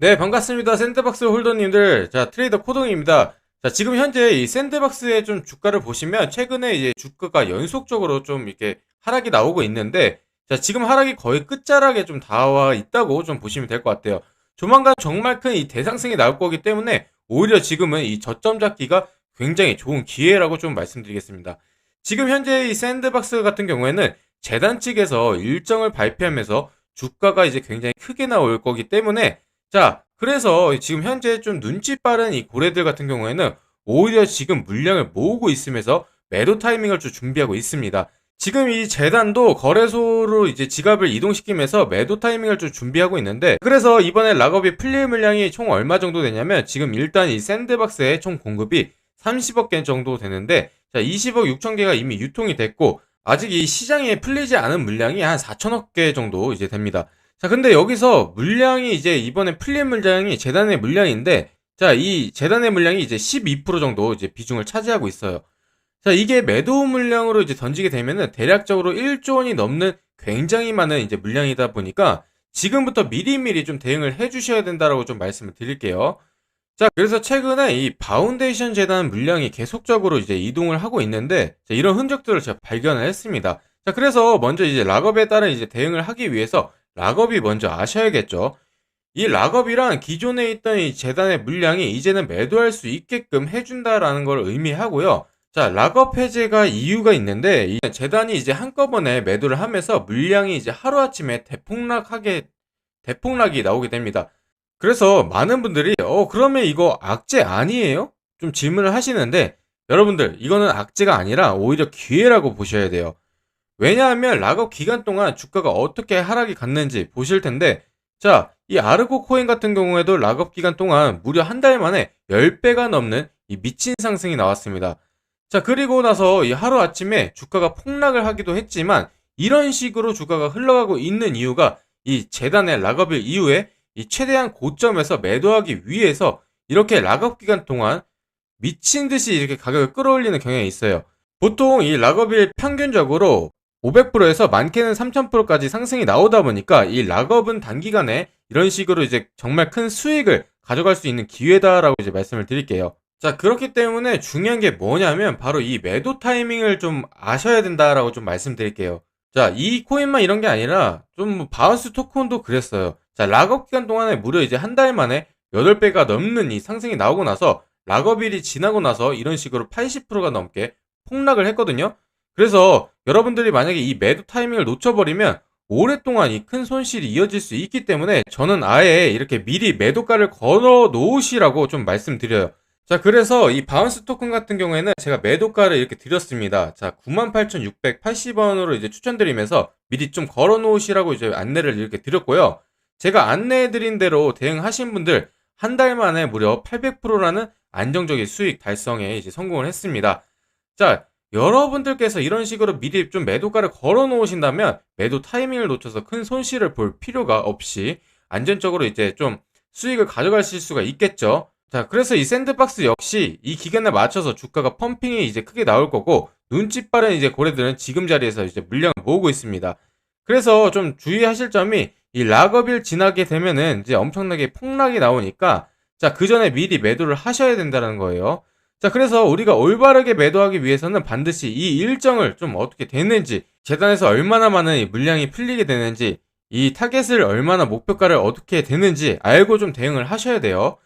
네, 반갑습니다. 샌드박스 홀더님들. 자, 트레이더 코동입니다. 자, 지금 현재 이 샌드박스의 좀 주가를 보시면 최근에 이제 주가가 연속적으로 좀 이렇게 하락이 나오고 있는데 자, 지금 하락이 거의 끝자락에 좀 닿아 있다고 좀 보시면 될 것 같아요. 조만간 정말 큰 이 대상승이 나올 거기 때문에 오히려 지금은 이 저점 잡기가 굉장히 좋은 기회라고 좀 말씀드리겠습니다. 지금 현재 이 샌드박스 같은 경우에는 재단 측에서 일정을 발표하면서 주가가 이제 굉장히 크게 나올 거기 때문에 자, 그래서 지금 현재 좀 눈치 빠른 이 고래들 같은 경우에는 오히려 지금 물량을 모으고 있으면서 매도 타이밍을 좀 준비하고 있습니다. 지금 이 재단도 거래소로 이제 지갑을 이동시키면서 매도 타이밍을 좀 준비하고 있는데 그래서 이번에 락업이 풀릴 물량이 총 얼마 정도 되냐면 지금 일단 이 샌드박스의 총 공급이 30억 개 정도 되는데 자 20억 6천 개가 이미 유통이 됐고 아직 이 시장에 풀리지 않은 물량이 한 4천억 개 정도 이제 됩니다. 자, 근데 여기서 물량이 이제 이번에 풀린 물량이 재단의 물량인데, 자, 이 재단의 물량이 이제 12% 정도 이제 비중을 차지하고 있어요. 자, 이게 매도 물량으로 이제 던지게 되면은 대략적으로 1조 원이 넘는 굉장히 많은 이제 물량이다 보니까 지금부터 미리미리 좀 대응을 해 주셔야 된다라고 좀 말씀을 드릴게요. 자, 그래서 최근에 이 바운데이션 재단 물량이 계속적으로 이제 이동을 하고 있는데, 자, 이런 흔적들을 제가 발견을 했습니다. 자, 그래서 먼저 이제 락업에 따른 이제 대응을 하기 위해서 락업이 먼저 아셔야겠죠. 이 락업이란 기존에 있던 이 재단의 물량이 이제는 매도할 수 있게끔 해준다라는 걸 의미하고요. 자, 락업 해제가 이유가 있는데, 이 재단이 이제 한꺼번에 매도를 하면서 물량이 이제 하루아침에 대폭락하게, 대폭락이 나오게 됩니다. 그래서 많은 분들이, 어, 그러면 이거 악재 아니에요? 좀 질문을 하시는데, 여러분들, 이거는 악재가 아니라 오히려 기회라고 보셔야 돼요. 왜냐하면 락업 기간 동안 주가가 어떻게 하락이 갔는지 보실 텐데 자, 이 아르고 코인 같은 경우에도 락업 기간 동안 무려 한 달 만에 10배가 넘는 이 미친 상승이 나왔습니다. 자, 그리고 나서 이 하루 아침에 주가가 폭락을 하기도 했지만 이런 식으로 주가가 흘러가고 있는 이유가 이 재단의 락업일 이후에 이 최대한 고점에서 매도하기 위해서 이렇게 락업 기간 동안 미친 듯이 이렇게 가격을 끌어올리는 경향이 있어요. 보통 이 락업일 평균적으로 500%에서 많게는 3000%까지 상승이 나오다 보니까 이 락업은 단기간에 이런 식으로 이제 정말 큰 수익을 가져갈 수 있는 기회다라고 이제 말씀을 드릴게요. 자, 그렇기 때문에 중요한 게 뭐냐면 바로 이 매도 타이밍을 좀 아셔야 된다라고 좀 말씀드릴게요. 자, 이 코인만 이런 게 아니라 좀 바운스 토큰도 그랬어요. 자, 락업 기간 동안에 무려 이제 한 달 만에 8배가 넘는 이 상승이 나오고 나서 락업일이 지나고 나서 이런 식으로 80%가 넘게 폭락을 했거든요. 그래서 여러분들이 만약에 이 매도 타이밍을 놓쳐버리면 오랫동안 이 큰 손실이 이어질 수 있기 때문에 저는 아예 이렇게 미리 매도가를 걸어 놓으시라고 좀 말씀드려요. 자, 그래서 이 바운스 토큰 같은 경우에는 제가 매도가를 이렇게 드렸습니다. 자, 98,680원으로 이제 추천드리면서 미리 좀 걸어 놓으시라고 이제 안내를 이렇게 드렸고요. 제가 안내해 드린 대로 대응하신 분들 한 달 만에 무려 800%라는 안정적인 수익 달성에 이제 성공을 했습니다. 자, 여러분들께서 이런 식으로 미리 좀 매도가를 걸어 놓으신다면 매도 타이밍을 놓쳐서 큰 손실을 볼 필요가 없이 안전적으로 이제 좀 수익을 가져가실 수가 있겠죠. 자, 그래서 이 샌드박스 역시 이 기간에 맞춰서 주가가 펌핑이 이제 크게 나올 거고 눈치 빠른 이제 고래들은 지금 자리에서 이제 물량을 모으고 있습니다. 그래서 좀 주의하실 점이 이 락업일 지나게 되면은 이제 엄청나게 폭락이 나오니까 자, 그 전에 미리 매도를 하셔야 된다는 거예요. 자, 그래서 우리가 올바르게 매도하기 위해서는 반드시 이 일정을 좀 어떻게 되는지, 재단에서 얼마나 많은 물량이 풀리게 되는지, 이 타겟을 얼마나 목표가를 어떻게 되는지 알고 좀 대응을 하셔야 돼요.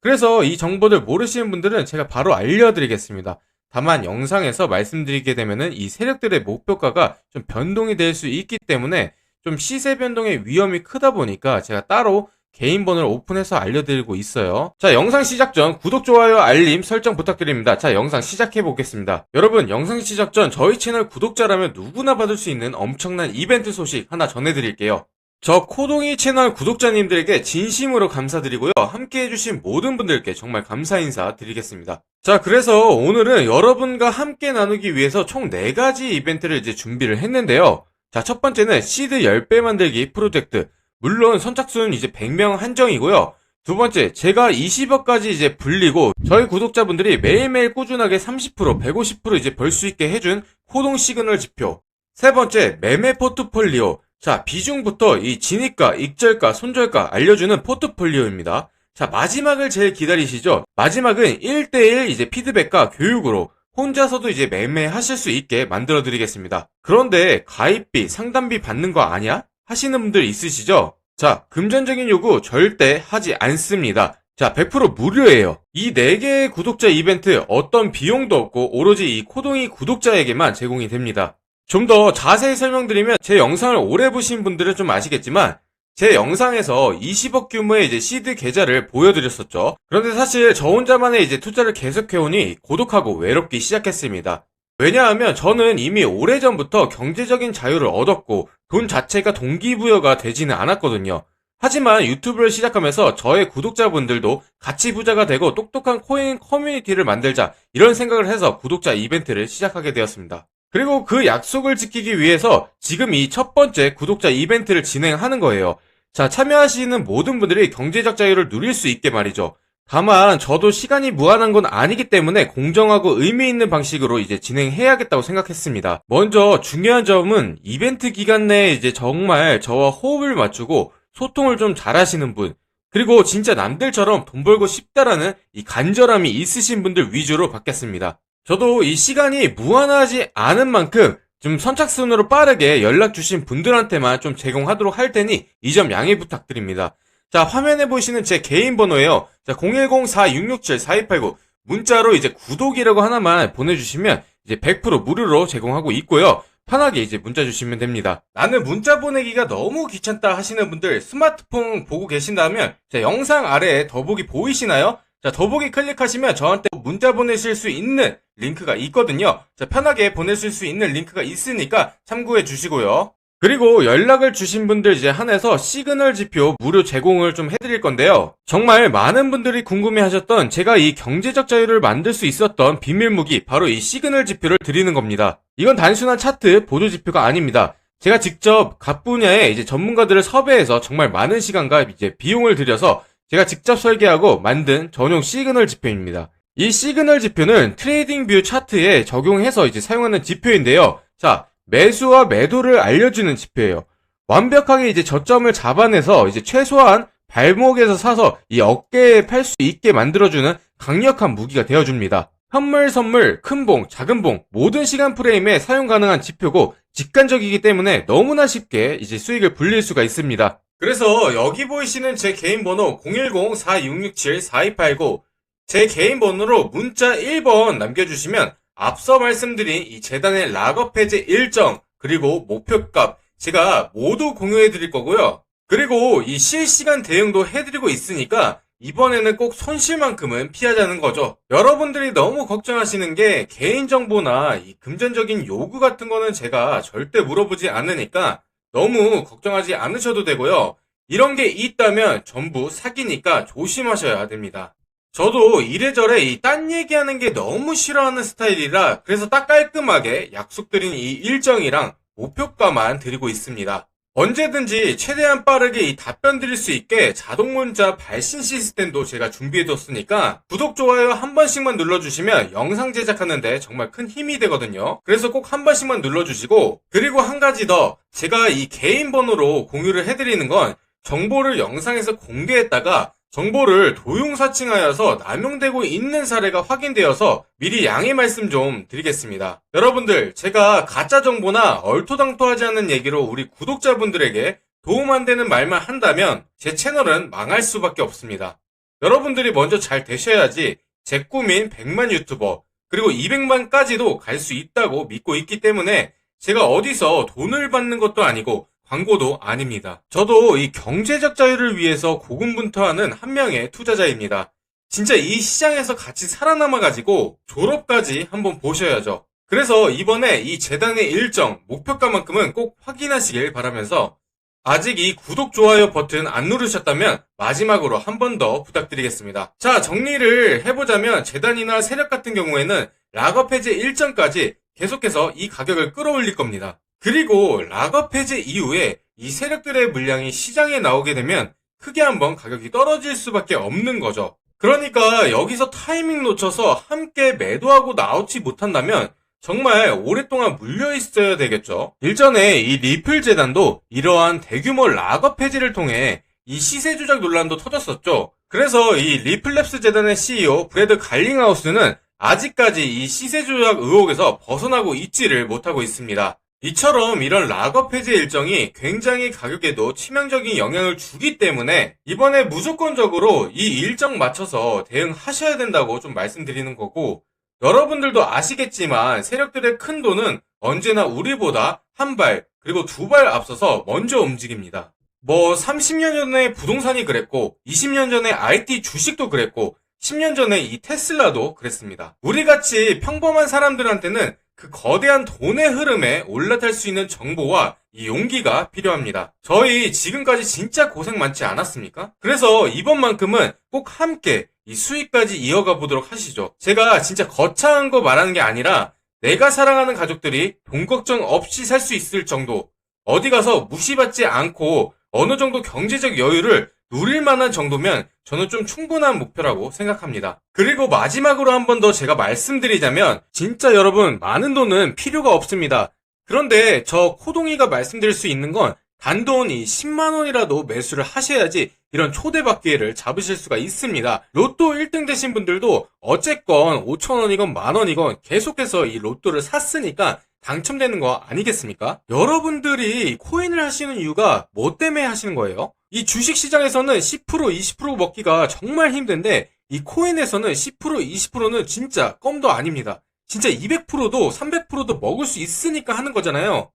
그래서 이 정보들 모르시는 분들은 제가 바로 알려드리겠습니다. 다만 영상에서 말씀드리게 되면은 이 세력들의 목표가가 좀 변동이 될 수 있기 때문에 좀 시세 변동의 위험이 크다 보니까 제가 따로 개인 번호를 오픈해서 알려드리고 있어요. 자, 영상 시작 전 구독, 좋아요, 알림 설정 부탁드립니다. 자, 영상 시작해 보겠습니다. 여러분, 영상 시작 전 저희 채널 구독자라면 누구나 받을 수 있는 엄청난 이벤트 소식 하나 전해드릴게요. 저 코동이 채널 구독자님들에게 진심으로 감사드리고요. 함께 해주신 모든 분들께 정말 감사 인사 드리겠습니다. 자, 그래서 오늘은 여러분과 함께 나누기 위해서 총 4가지 이벤트를 이제 준비를 했는데요. 자, 첫 번째는 시드 10배 만들기 프로젝트. 물론 선착순 이제 100명 한정이고요. 두 번째, 제가 20억까지 이제 불리고 저희 구독자분들이 매일매일 꾸준하게 30%, 150% 이제 벌 수 있게 해준 호동 시그널 지표. 세 번째, 매매 포트폴리오. 자, 비중부터 이 진입가, 익절가, 손절가 알려주는 포트폴리오입니다. 자, 마지막을 제일 기다리시죠? 마지막은 1대1 이제 피드백과 교육으로 혼자서도 이제 매매하실 수 있게 만들어 드리겠습니다. 그런데 가입비, 상담비 받는 거 아니야? 하시는 분들 있으시죠? 자, 금전적인 요구 절대 하지 않습니다. 자, 100% 무료예요. 이 4개의 구독자 이벤트 어떤 비용도 없고 오로지 이 코동이 구독자에게만 제공이 됩니다. 좀 더 자세히 설명드리면 제 영상을 오래 보신 분들은 좀 아시겠지만 제 영상에서 20억 규모의 이제 시드 계좌를 보여드렸었죠. 그런데 사실 저 혼자만의 이제 투자를 계속해오니 고독하고 외롭기 시작했습니다. 왜냐하면 저는 이미 오래전부터 경제적인 자유를 얻었고 돈 자체가 동기부여가 되지는 않았거든요. 하지만 유튜브를 시작하면서 저의 구독자분들도 같이 부자가 되고 똑똑한 코인 커뮤니티를 만들자 이런 생각을 해서 구독자 이벤트를 시작하게 되었습니다. 그리고 그 약속을 지키기 위해서 지금 이 첫 번째 구독자 이벤트를 진행하는 거예요. 자, 참여하시는 모든 분들이 경제적 자유를 누릴 수 있게 말이죠. 다만 저도 시간이 무한한 건 아니기 때문에 공정하고 의미 있는 방식으로 이제 진행해야겠다고 생각했습니다. 먼저 중요한 점은 이벤트 기간 내에 이제 정말 저와 호흡을 맞추고 소통을 좀 잘하시는 분, 그리고 진짜 남들처럼 돈 벌고 싶다라는 이 간절함이 있으신 분들 위주로 받겠습니다. 저도 이 시간이 무한하지 않은 만큼 좀 선착순으로 빠르게 연락 주신 분들한테만 좀 제공하도록 할 테니 이 점 양해 부탁드립니다. 자, 화면에 보시는 제 개인 번호예요. 자, 010-4667-4289 문자로 이제 구독이라고 하나만 보내주시면 이제 100% 무료로 제공하고 있고요. 편하게 이제 문자 주시면 됩니다. 나는 문자 보내기가 너무 귀찮다 하시는 분들 스마트폰 보고 계신다면 자, 영상 아래에 더보기 보이시나요? 자, 더보기 클릭하시면 저한테 문자 보내실 수 있는 링크가 있거든요. 자, 편하게 보내실 수 있는 링크가 있으니까 참고해 주시고요. 그리고 연락을 주신 분들 이제 한해서 시그널 지표 무료 제공을 좀 해드릴 건데요. 정말 많은 분들이 궁금해 하셨던 제가 이 경제적 자유를 만들 수 있었던 비밀 무기, 바로 이 시그널 지표를 드리는 겁니다. 이건 단순한 차트, 보조 지표가 아닙니다. 제가 직접 각 분야의 이제 전문가들을 섭외해서 정말 많은 시간과 이제 비용을 들여서 제가 직접 설계하고 만든 전용 시그널 지표입니다. 이 시그널 지표는 트레이딩 뷰 차트에 적용해서 이제 사용하는 지표인데요. 자, 매수와 매도를 알려주는 지표예요. 완벽하게 이제 저점을 잡아내서 이제 최소한 발목에서 사서 이 어깨에 팔 수 있게 만들어주는 강력한 무기가 되어줍니다. 현물, 선물, 큰 봉, 작은 봉, 모든 시간 프레임에 사용 가능한 지표고 직관적이기 때문에 너무나 쉽게 이제 수익을 불릴 수가 있습니다. 그래서 여기 보이시는 제 개인 번호 010-4667-4289 제 개인 번호로 문자 1번 남겨주시면 앞서 말씀드린 이 재단의 락업 해제 일정 그리고 목표값 제가 모두 공유해 드릴 거고요. 그리고 이 실시간 대응도 해드리고 있으니까 이번에는 꼭 손실만큼은 피하자는 거죠. 여러분들이 너무 걱정하시는 게 개인정보나 이 금전적인 요구 같은 거는 제가 절대 물어보지 않으니까 너무 걱정하지 않으셔도 되고요. 이런 게 있다면 전부 사기니까 조심하셔야 됩니다. 저도 이래저래 이 딴 얘기하는 게 너무 싫어하는 스타일이라 그래서 딱 깔끔하게 약속드린 이 일정이랑 목표가만 드리고 있습니다. 언제든지 최대한 빠르게 이 답변 드릴 수 있게 자동 문자 발신 시스템도 제가 준비해뒀으니까 구독, 좋아요 한 번씩만 눌러주시면 영상 제작하는데 정말 큰 힘이 되거든요. 그래서 꼭 한 번씩만 눌러주시고 그리고 한 가지 더 제가 이 개인 번호로 공유를 해드리는 건 정보를 영상에서 공개했다가 정보를 도용사칭하여서 남용되고 있는 사례가 확인되어서 미리 양해 말씀 좀 드리겠습니다. 여러분들, 제가 가짜 정보나 얼토당토하지 않는 얘기로 우리 구독자분들에게 도움 안 되는 말만 한다면 제 채널은 망할 수밖에 없습니다. 여러분들이 먼저 잘 되셔야지 제 꿈인 100만 유튜버 그리고 200만까지도 갈 수 있다고 믿고 있기 때문에 제가 어디서 돈을 받는 것도 아니고 광고도 아닙니다. 저도 이 경제적 자유를 위해서 고군분투하는 한 명의 투자자입니다. 진짜 이 시장에서 같이 살아남아가지고 졸업까지 한번 보셔야죠. 그래서 이번에 이 재단의 일정, 목표가만큼은 꼭 확인하시길 바라면서 아직 이 구독, 좋아요 버튼 안 누르셨다면 마지막으로 한 번 더 부탁드리겠습니다. 자, 정리를 해보자면 재단이나 세력 같은 경우에는 락업 해제 일정까지 계속해서 이 가격을 끌어올릴 겁니다. 그리고 락업 해제 이후에 이 세력들의 물량이 시장에 나오게 되면 크게 한번 가격이 떨어질 수밖에 없는 거죠. 그러니까 여기서 타이밍 놓쳐서 함께 매도하고 나오지 못한다면 정말 오랫동안 물려 있어야 되겠죠. 일전에 이 리플 재단도 이러한 대규모 락업 폐지를 통해 이 시세 조작 논란도 터졌었죠. 그래서 이 리플랩스 재단의 CEO 브래드 갈링하우스는 아직까지 이 시세 조작 의혹에서 벗어나고 있지를 못하고 있습니다. 이처럼 이런 락업 폐지 일정이 굉장히 가격에도 치명적인 영향을 주기 때문에 이번에 무조건적으로 이 일정 맞춰서 대응하셔야 된다고 좀 말씀드리는 거고 여러분들도 아시겠지만 세력들의 큰 돈은 언제나 우리보다 한 발, 그리고 두 발 앞서서 먼저 움직입니다. 뭐 30년 전에 부동산이 그랬고 20년 전에 IT 주식도 그랬고 10년 전에 이 테슬라도 그랬습니다. 우리같이 평범한 사람들한테는 그 거대한 돈의 흐름에 올라탈 수 있는 정보와 이 용기가 필요합니다. 저희 지금까지 진짜 고생 많지 않았습니까? 그래서 이번만큼은 꼭 함께 이 수익까지 이어가 보도록 하시죠. 제가 진짜 거창한 거 말하는 게 아니라 내가 사랑하는 가족들이 돈 걱정 없이 살 수 있을 정도 어디 가서 무시받지 않고 어느 정도 경제적 여유를 누릴 만한 정도면 저는 좀 충분한 목표라고 생각합니다. 그리고 마지막으로 한 번 더 제가 말씀드리자면 진짜 여러분 많은 돈은 필요가 없습니다. 그런데 저 코동이가 말씀드릴 수 있는 건 단돈 이 10만 원이라도 매수를 하셔야지 이런 초대박 기회를 잡으실 수가 있습니다. 로또 1등 되신 분들도 어쨌건 5천 원이건 만 원이건 계속해서 이 로또를 샀으니까 당첨되는 거 아니겠습니까? 여러분들이 코인을 하시는 이유가 뭐 때문에 하시는 거예요? 이 주식 시장에서는 10% 20% 먹기가 정말 힘든데 이 코인에서는 10% 20%는 진짜 껌도 아닙니다. 진짜 200%도 300%도 먹을 수 있으니까 하는 거잖아요.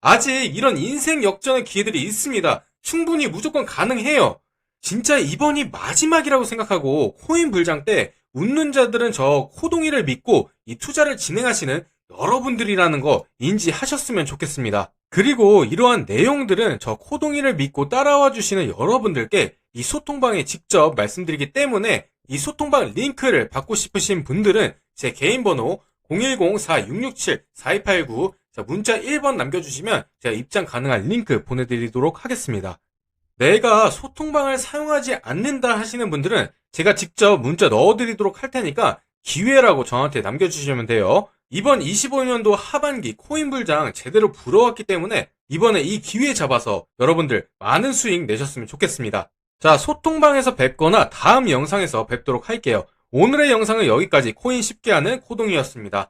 아직 이런 인생 역전의 기회들이 있습니다. 충분히 무조건 가능해요. 진짜 이번이 마지막이라고 생각하고 코인 불장 때 웃는 자들은 저 코동이를 믿고 이 투자를 진행하시는 여러분들이라는 거 인지하셨으면 좋겠습니다. 그리고 이러한 내용들은 저 코동이를 믿고 따라와 주시는 여러분들께 이 소통방에 직접 말씀드리기 때문에 이 소통방 링크를 받고 싶으신 분들은 제 개인 번호 010-4667-4289 자, 문자 1번 남겨주시면 제가 입장 가능한 링크 보내드리도록 하겠습니다. 내가 소통방을 사용하지 않는다 하시는 분들은 제가 직접 문자 넣어드리도록 할 테니까 기회라고 저한테 남겨주시면 돼요. 이번 25년도 하반기 코인 불장 제대로 불어왔기 때문에 이번에 이 기회 잡아서 여러분들 많은 수익 내셨으면 좋겠습니다. 자, 소통방에서 뵙거나 다음 영상에서 뵙도록 할게요. 오늘의 영상은 여기까지 코인 쉽게 하는 코동이었습니다.